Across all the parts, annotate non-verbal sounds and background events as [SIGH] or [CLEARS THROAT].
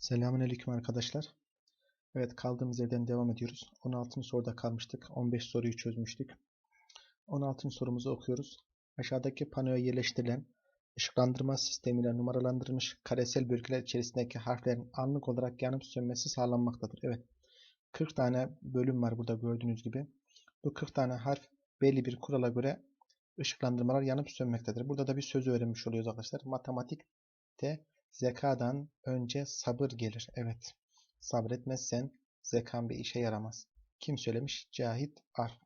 Selamünaleyküm arkadaşlar. Evet kaldığımız yerden devam ediyoruz. 16. soruda kalmıştık. 15 soruyu çözmüştük. 16. sorumuzu okuyoruz. Aşağıdaki panoya yerleştirilen ışıklandırma sistemiyle numaralandırılmış karesel bölgeler içerisindeki harflerin anlık olarak yanıp sönmesi sağlanmaktadır. Evet. 40 tane bölüm var burada gördüğünüz gibi. Bu 40 tane harf belli bir kurala göre ışıklandırmalar yanıp sönmektedir. Burada da bir söz öğrenmiş oluyoruz arkadaşlar. Matematikte Zekadan önce sabır gelir. Evet. Sabretmezsen zekan bir işe yaramaz. Kim söylemiş? Cahit Arf.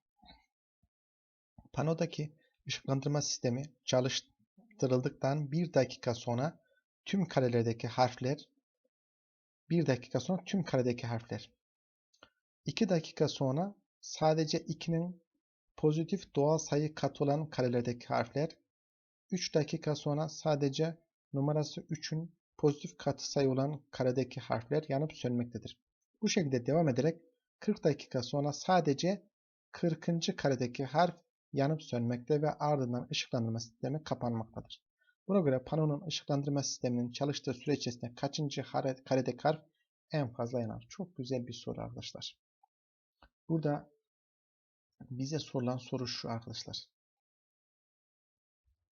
Panodaki ışıklandırma sistemi çalıştırıldıktan bir dakika sonra tüm karelerdeki harfler bir dakika sonra tüm karedeki harfler. 2 dakika sonra sadece 2'nin pozitif doğal sayı katı olan karelerdeki harfler. 3 dakika sonra sadece numarası 3'ün pozitif katsayı olan karedeki harfler yanıp sönmektedir. Bu şekilde devam ederek 40 dakika sonra sadece 40. karedeki harf yanıp sönmekte ve ardından ışıklandırma sistemi kapanmaktadır. Buna göre panonun ışıklandırma sisteminin çalıştığı süre içerisinde kaçıncı karedeki harf en fazla yanar? Çok güzel bir soru arkadaşlar. Burada bize sorulan soru şu arkadaşlar.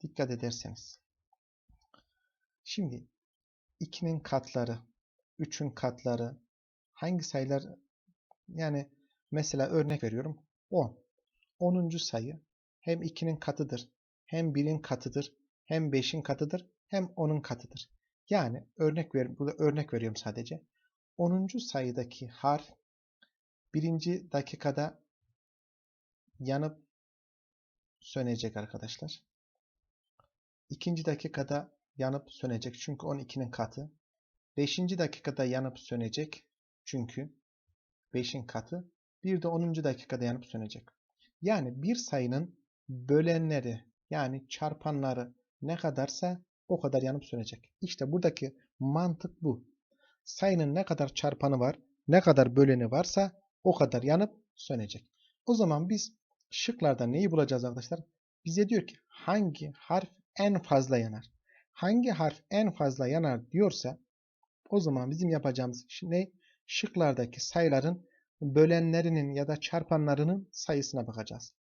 Dikkat ederseniz. Şimdi 2'nin katları, 3'ün katları, hangi sayılar yani mesela örnek veriyorum 10. 10. sayı hem 2'nin katıdır, hem 1'in katıdır, hem 5'in katıdır, hem 10'un katıdır. Yani örnek ver, burada örnek veriyorum sadece. 10. sayıdaki harf birinci dakikada yanıp sönecek arkadaşlar. İkinci dakikada yanıp sönecek. Çünkü 12'nin katı. 5. dakikada yanıp sönecek. Çünkü 5'in katı. Bir de 10. dakikada yanıp sönecek. Yani bir sayının bölenleri yani çarpanları ne kadarsa o kadar yanıp sönecek. İşte buradaki mantık bu. Sayının ne kadar çarpanı var, ne kadar böleni varsa o kadar yanıp sönecek. O zaman biz şıklarda neyi bulacağız arkadaşlar? Bize diyor ki hangi harf en fazla yanar? Hangi harf en fazla yanar diyorsa o zaman bizim yapacağımız şey ne? Şıklardaki sayıların bölenlerinin ya da çarpanlarının sayısına bakacağız.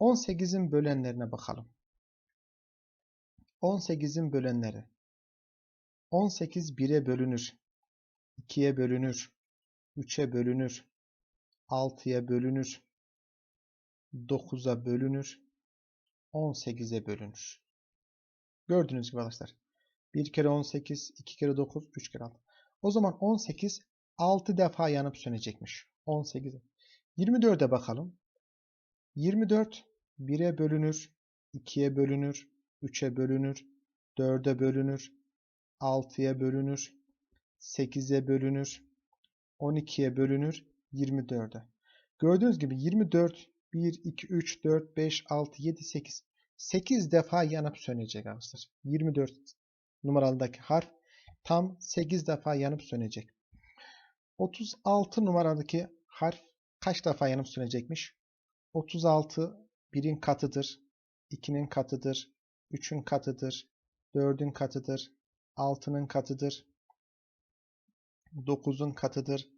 18'in bölenlerine bakalım. 18'in bölenleri. 18 1'e bölünür. 2'ye bölünür. 3'e bölünür. 6'ya bölünür. 9'a bölünür. 18'e bölünür. Gördüğünüz gibi arkadaşlar. 1 kere 18, 2 kere 9, 3 kere 6. O zaman 18 6 defa yanıp sönecekmiş. 18. 24'e bakalım. 24 1'e bölünür, 2'ye bölünür, 3'e bölünür, 4'e bölünür, 6'ya bölünür, 8'e bölünür, 12'ye bölünür, 24'e. Gördüğünüz gibi 24, 1, 2, 3, 4, 5, 6, 7, 8. 8 defa yanıp sönecek arkadaşlar. 24 numaralıdaki harf tam 8 defa yanıp sönecek. 36 numaradaki harf kaç defa yanıp sönecekmiş? 36 1'in katıdır, 2'nin katıdır, 3'ün katıdır, 4'ün katıdır, 6'nın katıdır, 9'un katıdır,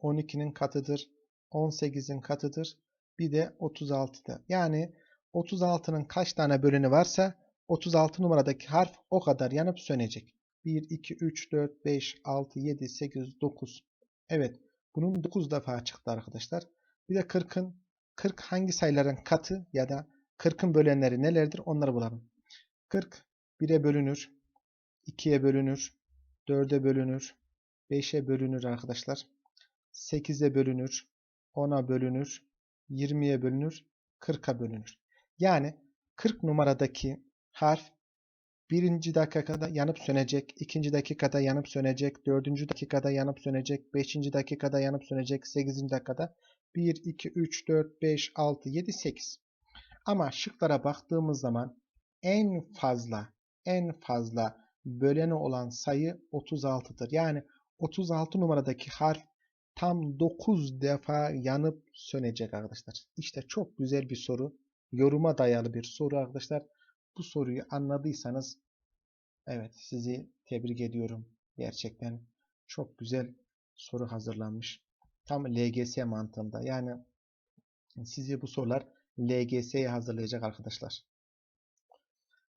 12'nin katıdır, 18'in katıdır, bir de 36'da. Yani 36'nın kaç tane böleni varsa 36 numaradaki harf o kadar yanıp sönecek. 1, 2, 3, 4, 5, 6, 7, 8, 9. Evet. Bunun 9 defa çıktı arkadaşlar. Bir de 40'ın 40 hangi sayıların katı ya da 40'ın bölenleri nelerdir onları bulalım. 40 1'e bölünür. 2'ye bölünür. 4'e bölünür. 5'e bölünür arkadaşlar. 8'e bölünür. 10'a bölünür. 20'ye bölünür. 40'a bölünür. Yani 40 numaradaki harf birinci dakikada yanıp sönecek, ikinci dakikada yanıp sönecek, dördüncü dakikada yanıp sönecek, beşinci dakikada yanıp sönecek, sekizinci dakikada 1, 2, 3, 4, 5, 6, 7, 8. Ama şıklara baktığımız zaman en fazla en fazla böleni olan sayı 36'dır. Yani 36 numaradaki harf tam 9 defa yanıp sönecek arkadaşlar. İşte çok güzel bir soru yoruma dayalı bir soru arkadaşlar. Bu soruyu anladıysanız evet sizi tebrik ediyorum. Gerçekten Çok güzel soru hazırlanmış. Tam LGS mantığında. Yani sizi bu sorular LGS'ye hazırlayacak arkadaşlar.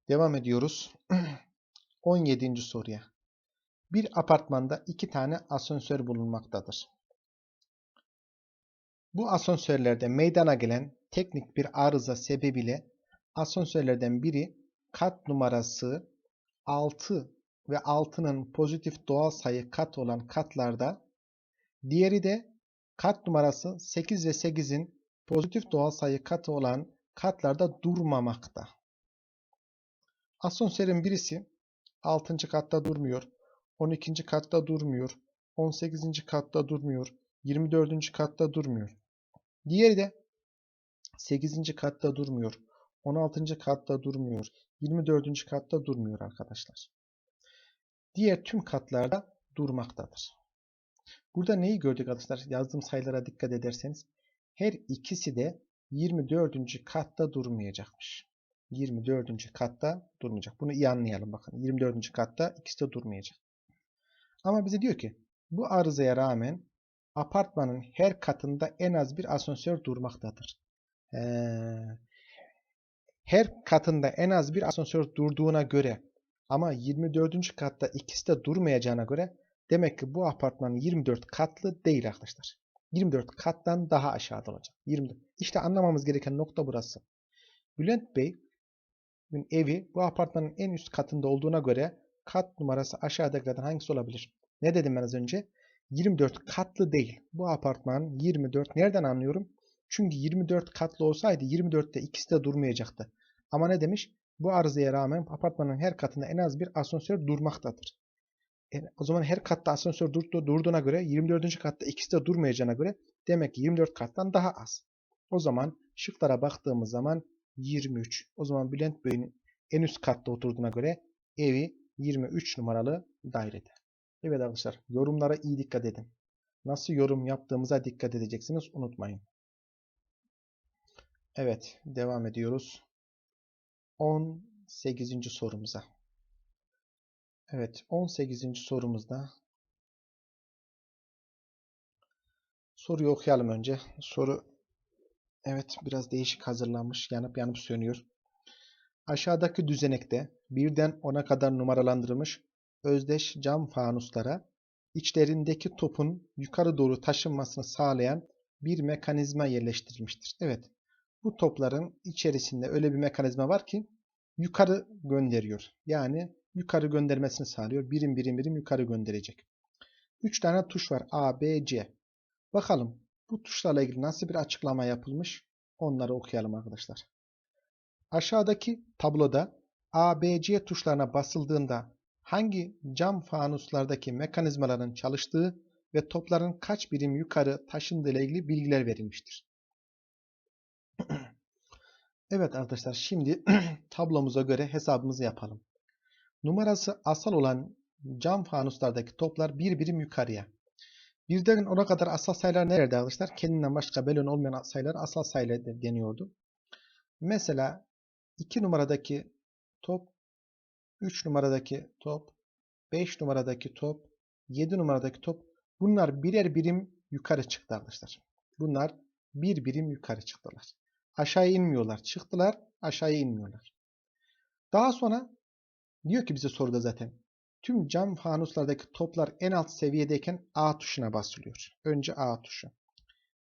Devam ediyoruz. [CLEARS THROAT] 17. soruya. Bir apartmanda iki tane asansör bulunmaktadır. Bu asansörlerde meydana gelen teknik bir arıza sebebiyle asansörlerden biri kat numarası 6 ve 6'nın pozitif doğal sayı kat olan katlarda, diğeri de kat numarası 8 ve 8'in pozitif doğal sayı katı olan katlarda durmamakta. Asansörün birisi 6. katta durmuyor, 12. katta durmuyor, 18. katta durmuyor, 24. katta durmuyor. Diğeri de 8. katta durmuyor, 16. katta durmuyor, 24. katta durmuyor arkadaşlar. Diğer tüm katlarda durmaktadır. Burada neyi gördük arkadaşlar? Yazdığım sayılara dikkat ederseniz her ikisi de 24. katta durmayacakmış. 24. katta durmayacak. Bunu iyi anlayalım bakın. 24. katta ikisi de durmayacak. Ama bize diyor ki bu arızaya rağmen apartmanın her katında en az bir asansör durmaktadır. Ee, her katında en az bir asansör durduğuna göre ama 24. katta ikisi de durmayacağına göre demek ki bu apartman 24 katlı değil arkadaşlar. 24 kattan daha aşağıda olacak. 24. İşte anlamamız gereken nokta burası. Bülent Bey evi bu apartmanın en üst katında olduğuna göre kat numarası aşağıdakilerden hangisi olabilir? Ne dedim ben az önce? 24 katlı değil. Bu apartman 24. Nereden anlıyorum? Çünkü 24 katlı olsaydı 24'te ikisi de durmayacaktı. Ama ne demiş? Bu arızaya rağmen apartmanın her katında en az bir asansör durmaktadır. E, o zaman her katta asansör durdu, durduğuna göre 24. katta ikisi de durmayacağına göre demek ki 24 kattan daha az. O zaman şıklara baktığımız zaman 23. O zaman Bülent Bey'in en üst katta oturduğuna göre evi 23 numaralı dairede. Evet arkadaşlar yorumlara iyi dikkat edin. Nasıl yorum yaptığımıza dikkat edeceksiniz unutmayın. Evet devam ediyoruz. 18. sorumuza. Evet 18. sorumuzda soruyu okuyalım önce. Soru evet biraz değişik hazırlanmış. Yanıp yanıp sönüyor. Aşağıdaki düzenekte birden 10'a kadar numaralandırılmış özdeş cam fanuslara içlerindeki topun yukarı doğru taşınmasını sağlayan bir mekanizma yerleştirilmiştir. Evet, bu topların içerisinde öyle bir mekanizma var ki yukarı gönderiyor. Yani yukarı göndermesini sağlıyor. Birim birim birim yukarı gönderecek. 3 tane tuş var. A, B, C. Bakalım bu tuşlarla ilgili nasıl bir açıklama yapılmış? Onları okuyalım arkadaşlar. Aşağıdaki tabloda A, B, C tuşlarına basıldığında hangi cam fanuslardaki mekanizmaların çalıştığı ve topların kaç birim yukarı taşındığı ile ilgili bilgiler verilmiştir. [CLEARS THROAT] evet arkadaşlar şimdi [CLEARS THROAT] tablomuza göre hesabımızı yapalım. Numarası asal olan cam fanuslardaki toplar bir birim yukarıya. Birden ona kadar asal sayılar nerede arkadaşlar? Kendinden başka bölün olmayan sayılar asal sayılar deniyordu. Mesela 2 numaradaki top 3 numaradaki top, 5 numaradaki top, 7 numaradaki top bunlar birer birim yukarı çıktı arkadaşlar. Bunlar bir birim yukarı çıktılar. Aşağıya inmiyorlar. Çıktılar, aşağıya inmiyorlar. Daha sonra diyor ki bize soruda zaten tüm cam fanuslardaki toplar en alt seviyedeyken A tuşuna basılıyor. Önce A tuşu.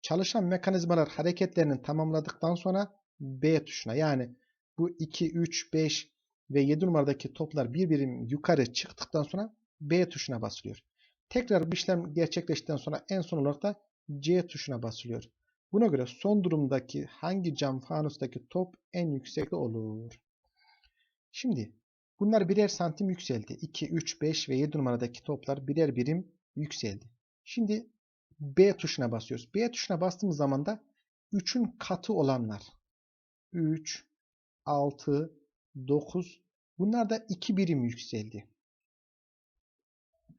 Çalışan mekanizmalar hareketlerini tamamladıktan sonra B tuşuna yani bu 2, 3, 5, ve 7 numaradaki toplar bir birim yukarı çıktıktan sonra B tuşuna basılıyor. Tekrar bu işlem gerçekleştikten sonra en son olarak da C tuşuna basılıyor. Buna göre son durumdaki hangi cam fanustaki top en yüksekte olur? Şimdi bunlar birer santim yükseldi. 2, 3, 5 ve 7 numaradaki toplar birer birim yükseldi. Şimdi B tuşuna basıyoruz. B tuşuna bastığımız zaman da 3'ün katı olanlar 3, 6, 9. Bunlar da 2 birim yükseldi.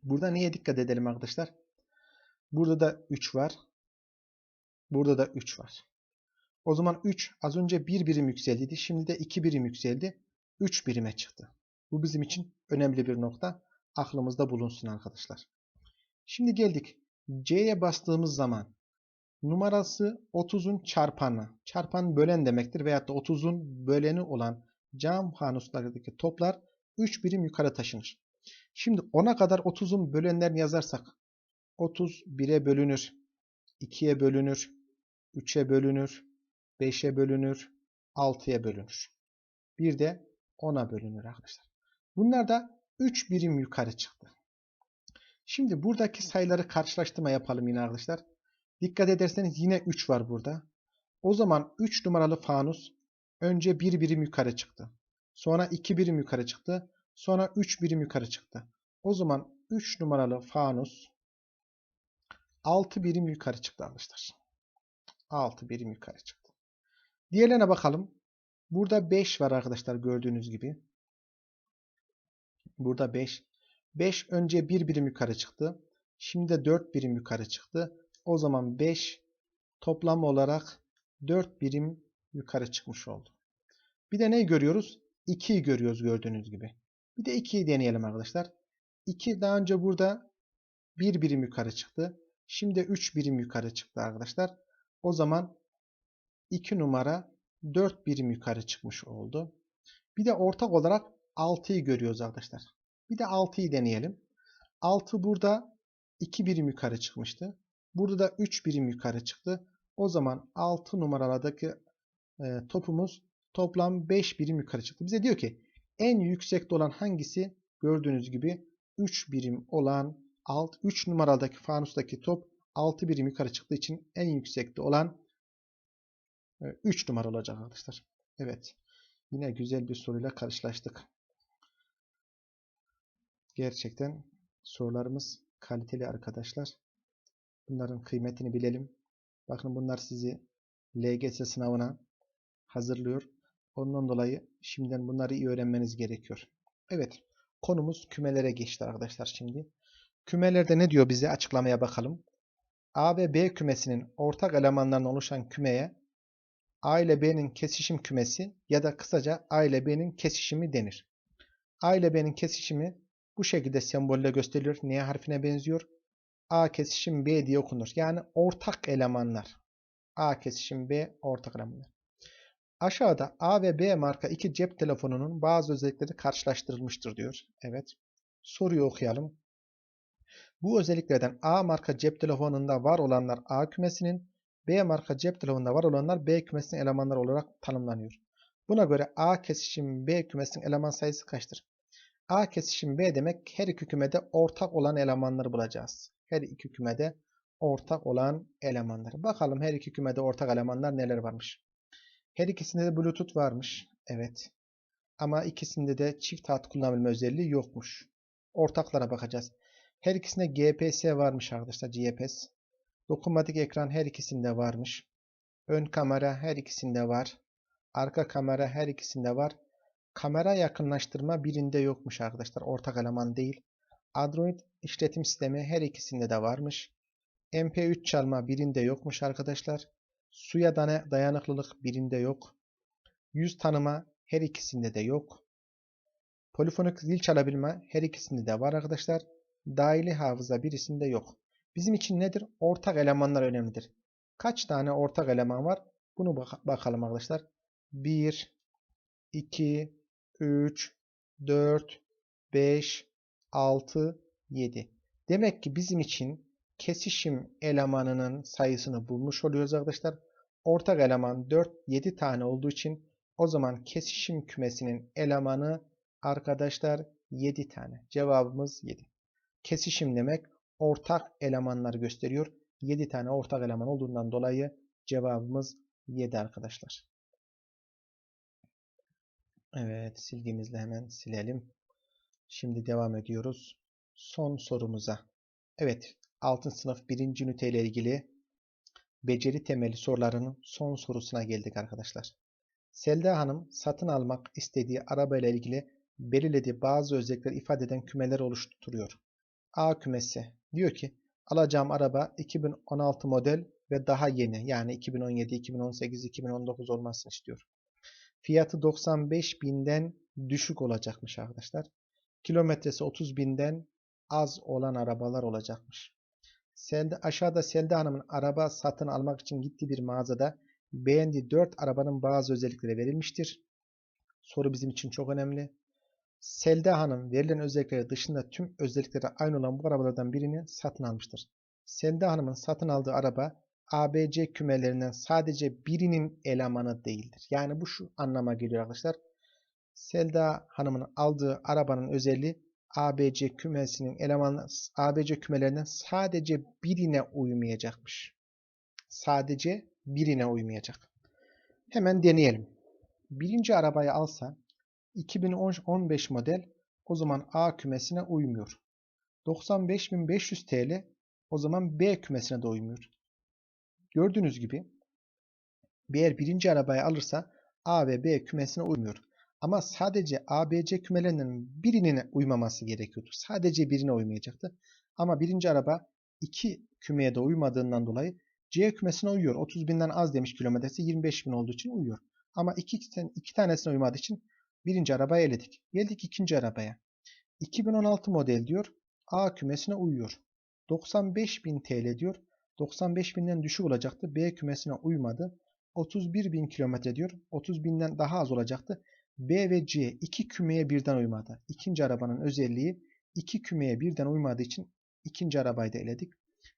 Burada neye dikkat edelim arkadaşlar? Burada da 3 var. Burada da 3 var. O zaman 3 az önce 1 birim yükseldiydi. Şimdi de 2 birim yükseldi. 3 birime çıktı. Bu bizim için önemli bir nokta. Aklımızda bulunsun arkadaşlar. Şimdi geldik. C'ye bastığımız zaman numarası 30'un çarpanı. Çarpan bölen demektir. Veyahut da 30'un böleni olan cam fanuslardaki toplar 3 birim yukarı taşınır. Şimdi 10'a kadar 30'un bölenlerini yazarsak 30 1'e bölünür, 2'ye bölünür, 3'e bölünür, 5'e bölünür, 6'ya bölünür. Bir de 10'a bölünür arkadaşlar. Bunlar da 3 birim yukarı çıktı. Şimdi buradaki sayıları karşılaştırma yapalım yine arkadaşlar. Dikkat ederseniz yine 3 var burada. O zaman 3 numaralı fanus önce 1 birim yukarı çıktı. Sonra 2 birim yukarı çıktı. Sonra 3 birim yukarı çıktı. O zaman 3 numaralı fanus 6 birim yukarı çıktı arkadaşlar. 6 birim yukarı çıktı. Diğerlerine bakalım. Burada 5 var arkadaşlar gördüğünüz gibi. Burada 5. 5 önce 1 birim yukarı çıktı. Şimdi de 4 birim yukarı çıktı. O zaman 5 toplam olarak 4 birim yukarı çıkmış oldu. Bir de neyi görüyoruz? 2'yi görüyoruz gördüğünüz gibi. Bir de 2'yi deneyelim arkadaşlar. 2 daha önce burada 1 birim yukarı çıktı. Şimdi 3 birim yukarı çıktı arkadaşlar. O zaman 2 numara 4 birim yukarı çıkmış oldu. Bir de ortak olarak 6'yı görüyoruz arkadaşlar. Bir de 6'yı deneyelim. 6 burada 2 birim yukarı çıkmıştı. Burada da 3 birim yukarı çıktı. O zaman 6 numaralardaki e, topumuz toplam 5 birim yukarı çıktı. Bize diyor ki en yüksekte olan hangisi? Gördüğünüz gibi 3 birim olan alt 3 numaradaki fanustaki top 6 birim yukarı çıktığı için en yüksekte olan 3 e, numara olacak arkadaşlar. Evet. Yine güzel bir soruyla karşılaştık. Gerçekten sorularımız kaliteli arkadaşlar. Bunların kıymetini bilelim. Bakın bunlar sizi LGS sınavına hazırlıyor. Ondan dolayı şimdiden bunları iyi öğrenmeniz gerekiyor. Evet. Konumuz kümelere geçti arkadaşlar şimdi. Kümelerde ne diyor bize açıklamaya bakalım. A ve B kümesinin ortak elemanlarından oluşan kümeye A ile B'nin kesişim kümesi ya da kısaca A ile B'nin kesişimi denir. A ile B'nin kesişimi bu şekilde sembolle gösteriliyor. N harfine benziyor. A kesişim B diye okunur. Yani ortak elemanlar. A kesişim B ortak elemanlar. Aşağıda A ve B marka iki cep telefonunun bazı özellikleri karşılaştırılmıştır diyor. Evet. Soruyu okuyalım. Bu özelliklerden A marka cep telefonunda var olanlar A kümesinin, B marka cep telefonunda var olanlar B kümesinin elemanları olarak tanımlanıyor. Buna göre A kesişim B kümesinin eleman sayısı kaçtır? A kesişim B demek her iki kümede ortak olan elemanları bulacağız. Her iki kümede ortak olan elemanları. Bakalım her iki kümede ortak elemanlar neler varmış. Her ikisinde de Bluetooth varmış. Evet. Ama ikisinde de çift hat kullanabilme özelliği yokmuş. Ortaklara bakacağız. Her ikisinde GPS varmış arkadaşlar. GPS. Dokunmatik ekran her ikisinde varmış. Ön kamera her ikisinde var. Arka kamera her ikisinde var. Kamera yakınlaştırma birinde yokmuş arkadaşlar. Ortak eleman değil. Android işletim sistemi her ikisinde de varmış. MP3 çalma birinde yokmuş arkadaşlar. Suya dayanıklılık birinde yok. Yüz tanıma her ikisinde de yok. Polifonik zil çalabilme her ikisinde de var arkadaşlar. Dahili hafıza birisinde yok. Bizim için nedir? Ortak elemanlar önemlidir. Kaç tane ortak eleman var? Bunu bak bakalım arkadaşlar. 1, 2, 3, 4, 5, 6, 7. Demek ki bizim için kesişim elemanının sayısını bulmuş oluyoruz arkadaşlar. Ortak eleman 4, 7 tane olduğu için o zaman kesişim kümesinin elemanı arkadaşlar 7 tane. Cevabımız 7. Kesişim demek ortak elemanlar gösteriyor. 7 tane ortak eleman olduğundan dolayı cevabımız 7 arkadaşlar. Evet silgimizle hemen silelim. Şimdi devam ediyoruz. Son sorumuza. Evet 6. sınıf 1. ünite ile ilgili beceri temeli sorularının son sorusuna geldik arkadaşlar. Selda Hanım satın almak istediği araba ile ilgili belirlediği bazı özellikler ifade eden kümeler oluşturuyor. A kümesi diyor ki alacağım araba 2016 model ve daha yeni yani 2017, 2018, 2019 olmasını istiyor. Fiyatı 95 binden düşük olacakmış arkadaşlar. Kilometresi 30 binden az olan arabalar olacakmış. Selde, aşağıda Selda Hanım'ın araba satın almak için gittiği bir mağazada beğendiği 4 arabanın bazı özellikleri verilmiştir. Soru bizim için çok önemli. Selda Hanım verilen özellikleri dışında tüm özellikleri aynı olan bu arabalardan birini satın almıştır. Selda Hanım'ın satın aldığı araba ABC kümelerinden sadece birinin elemanı değildir. Yani bu şu anlama geliyor arkadaşlar. Selda Hanım'ın aldığı arabanın özelliği ABC kümesinin elemanı ABC kümelerinden sadece birine uymayacakmış. Sadece birine uymayacak. Hemen deneyelim. Birinci arabayı alsa 2015 model o zaman A kümesine uymuyor. 95.500 TL o zaman B kümesine de uymuyor. Gördüğünüz gibi eğer birinci arabayı alırsa A ve B kümesine uymuyor. Ama sadece ABC kümelerinden birine uymaması gerekiyordu. Sadece birine uymayacaktı. Ama birinci araba iki kümeye de uymadığından dolayı C kümesine uyuyor. 30 binden az demiş kilometresi 25 bin olduğu için uyuyor. Ama iki, iki tanesine uymadığı için birinci arabayı eledik. Geldik ikinci arabaya. 2016 model diyor. A kümesine uyuyor. 95.000 TL diyor. 95.000'den düşük olacaktı. B kümesine uymadı. 31.000 kilometre diyor. 30.000'den daha az olacaktı. B ve C iki kümeye birden uymadı. İkinci arabanın özelliği iki kümeye birden uymadığı için ikinci arabayı da eledik.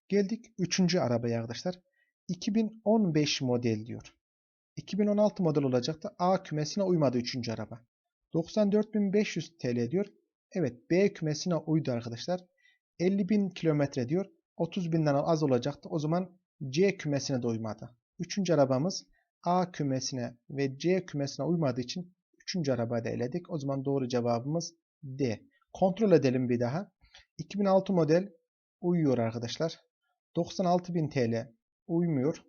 Geldik üçüncü arabaya arkadaşlar. 2015 model diyor. 2016 model olacaktı. A kümesine uymadı üçüncü araba. 94.500 TL diyor. Evet B kümesine uydu arkadaşlar. 50.000 kilometre diyor. 30.000'den az olacaktı. O zaman C kümesine de uymadı. Üçüncü arabamız A kümesine ve C kümesine uymadığı için üçüncü arabayı da eledik. O zaman doğru cevabımız D. Kontrol edelim bir daha. 2006 model uyuyor arkadaşlar. 96.000 TL uymuyor.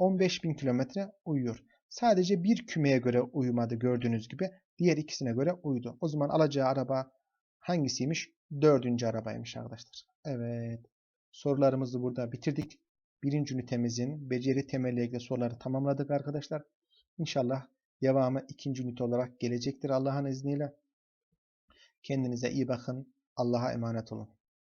15.000 kilometre uyuyor. Sadece bir kümeye göre uyumadı gördüğünüz gibi. Diğer ikisine göre uydu. O zaman alacağı araba hangisiymiş? Dördüncü arabaymış arkadaşlar. Evet. Sorularımızı burada bitirdik. Birinci ünitemizin beceri temelli ilgili soruları tamamladık arkadaşlar. İnşallah devamı ikinci ünite olarak gelecektir Allah'ın izniyle. Kendinize iyi bakın. Allah'a emanet olun.